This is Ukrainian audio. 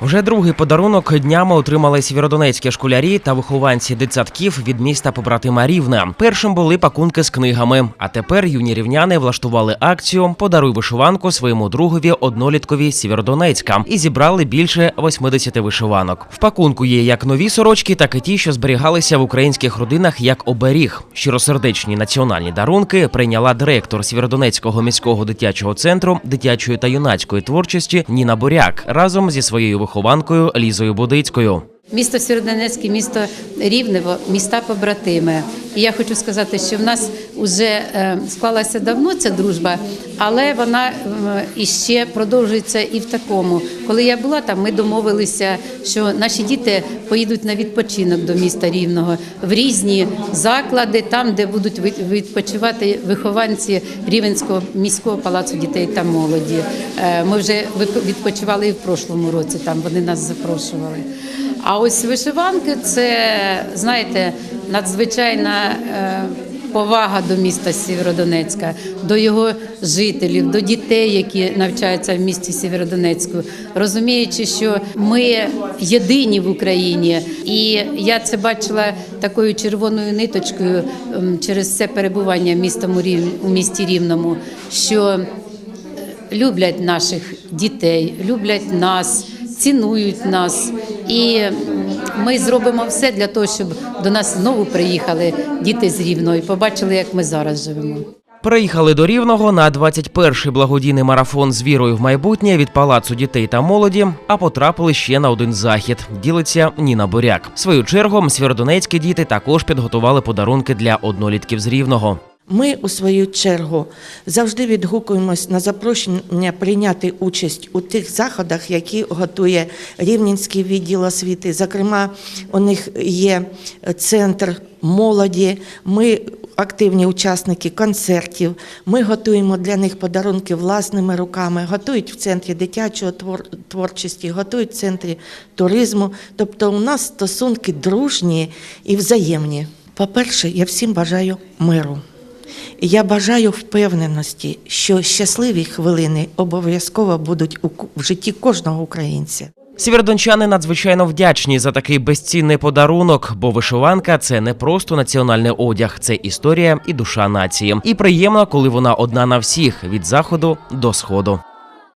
Вже другий подарунок днями отримали сєвєродонецькі школярі та вихованці дитсадків від міста побратима Рівне. Першим були пакунки з книгами. А тепер юні рівняни влаштували акцію Подаруй вишиванку своєму другові одноліткові Сєвєродонецька і зібрали більше 80 вишиванок. В пакунку є як нові сорочки, так і ті, що зберігалися в українських родинах як оберіг. Щиросердечні національні дарунки прийняла директор Сєвєродонецького міського дитячого центру дитячої та юнацької творчості Ніна Буряк разом зі своєю вихованкою Лізою Будицькою. Місто Сєвєродонецьк і місто Рівнево, міста побратими. І я хочу сказати, що в нас вже склалася давно ця дружба, але вона іще продовжується і в такому. Коли я була там, ми домовилися, що наші діти поїдуть на відпочинок до міста Рівного в різні заклади, там, де будуть відпочивати вихованці Рівенського міського палацу дітей та молоді. Е, Ми вже відпочивали і в прошлому році. Там вони нас запрошували. А ось вишиванки це, знаєте, надзвичайна е, повага до міста Сєвєродонецька, до його жителів, до дітей, які навчаються в місті Сєвєродонецьку, розуміючи, що ми єдині в Україні, і я це бачила такою червоною ниточкою через все перебування містом у місті Рівному, що люблять наших дітей, люблять нас, цінують нас. І ми зробимо все для того, щоб до нас знову приїхали діти з Рівного і побачили, як ми зараз живемо. Приїхали до Рівного на 21-й благодійний марафон з вірою в майбутнє від палацу дітей та молоді, а потрапили ще на один захід. Ділиться Ніна Буряк. В свою чергу сєвєродонецькі діти також підготували подарунки для однолітків з Рівного. Ми, у свою чергу, завжди відгукуємось на запрошення прийняти участь у тих заходах, які готує Рівненський відділ освіти. Зокрема, у них є центр молоді. Ми активні учасники концертів. Ми готуємо для них подарунки власними руками, готують в центрі дитячої твор- творчості, готують в центрі туризму. Тобто, у нас стосунки дружні і взаємні. По-перше, я всім бажаю миру. Я бажаю впевненості, що щасливі хвилини обов'язково будуть в житті кожного українця. Сєвєродончани надзвичайно вдячні за такий безцінний подарунок, бо вишиванка це не просто національний одяг, це історія і душа нації. І приємно, коли вона одна на всіх від заходу до сходу.